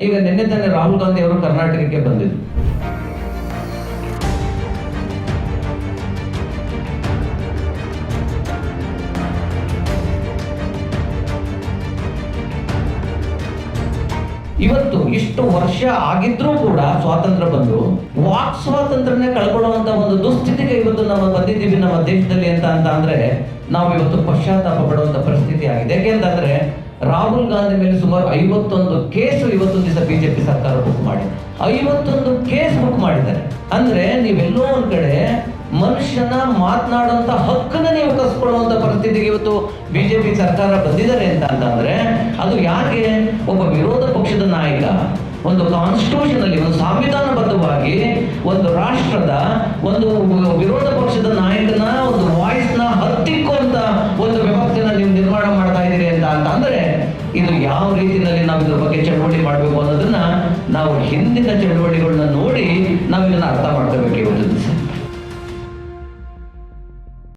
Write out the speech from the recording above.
ಈಗ ನಿನ್ನೆ ತಾನೇ ರಾಹುಲ್ ಗಾಂಧಿ ಅವರು ಕರ್ನಾಟಕಕ್ಕೆ ಬಂದಿದ್ರು. ಇವತ್ತು ಇಷ್ಟು ವರ್ಷ ಆಗಿದ್ರೂ ಕೂಡ ಸ್ವಾತಂತ್ರ್ಯ ಬಂದು ವಾಕ್ ಸ್ವಾತಂತ್ರ್ಯನೇ ಕಳ್ಕೊಳ್ಳುವಂತ ಒಂದು ದುಸ್ಥಿತಿಗೆ ಇವತ್ತು ನಾವು ಬಂದಿದ್ದೀವಿ ನಮ್ಮ ದೇಶದಲ್ಲಿ ಅಂತ ಅಂತ ಅಂದ್ರೆ ನಾವು ಇವತ್ತು ಪಶ್ಚಾತ್ತಾಪ ಪಡುವಂತ ಪರಿಸ್ಥಿತಿ ಆಗಿದೆ. ಯಾಕೆಂತಂದ್ರೆ ರಾಹುಲ್ ಗಾಂಧಿ ಮೇಲೆ ಸುಮಾರು ಐವತ್ತೊಂದು ಕೇಸು ಇವತ್ತೊಂದು ದಿವಸ ಬಿಜೆಪಿ ಸರ್ಕಾರ ಬುಕ್ ಮಾಡಿ. ಐವತ್ತೊಂದು ಕೇಸ್ ಬುಕ್ ಮಾಡಿದ್ದಾರೆ. ಅಂದ್ರೆ ನೀವೆಲ್ಲೋ ಒಂದ್ ಕಡೆ ಮನುಷ್ಯನ ಮಾತನಾಡುವಂತ ಹಕ್ಕನ್ನ ನೀವು ಕಸ್ಕೊಳ್ಳುವಂತ ಪರಿಸ್ಥಿತಿಗೆ ಇವತ್ತು ಬಿಜೆಪಿ ಸರ್ಕಾರ ಬಂದಿದ್ದಾರೆ ಅಂತ ಅಂತಂದ್ರೆ, ಅದು ಯಾಕೆ? ಒಬ್ಬ ವಿರೋಧ ಪಕ್ಷದ ನಾಯಕ ಒಂದು ಕಾನ್ಸ್ಟಿಟ್ಯೂಷನ್ ಅಲ್ಲಿ, ಒಂದು ಸಂವಿಧಾನಬದ್ಧವಾಗಿ ಒಂದು ರಾಷ್ಟ್ರದ ಒಂದು ವಿರೋಧ ಪಕ್ಷದ ನಾಯಕನ ಒಂದು ವಾಯ್ಸ್ನ ಹತ್ತಿಕ್ಕುವಂತ ಒಂದು ವ್ಯವಸ್ಥೆನ ನೀವು ನಿರ್ಮಾಣ ಮಾಡ್ತಾ ಇದ್ದೀರಿ ಅಂತ ಅಂತ ಅಂದ್ರೆ ಇದು ಯಾವ ರೀತಿಯಲ್ಲಿ ನಾವು ಇದ್ರ ಬಗ್ಗೆ ಚಳವಳಿ ಮಾಡಬೇಕು ಅನ್ನೋದನ್ನ ನಾವು ಹಿಂದಿನ ಚಳವಳಿಗಳನ್ನ ನೋಡಿ ನಾವು ಇದನ್ನ ಅರ್ಥ ಮಾಡ್ಕೋಬೇಕು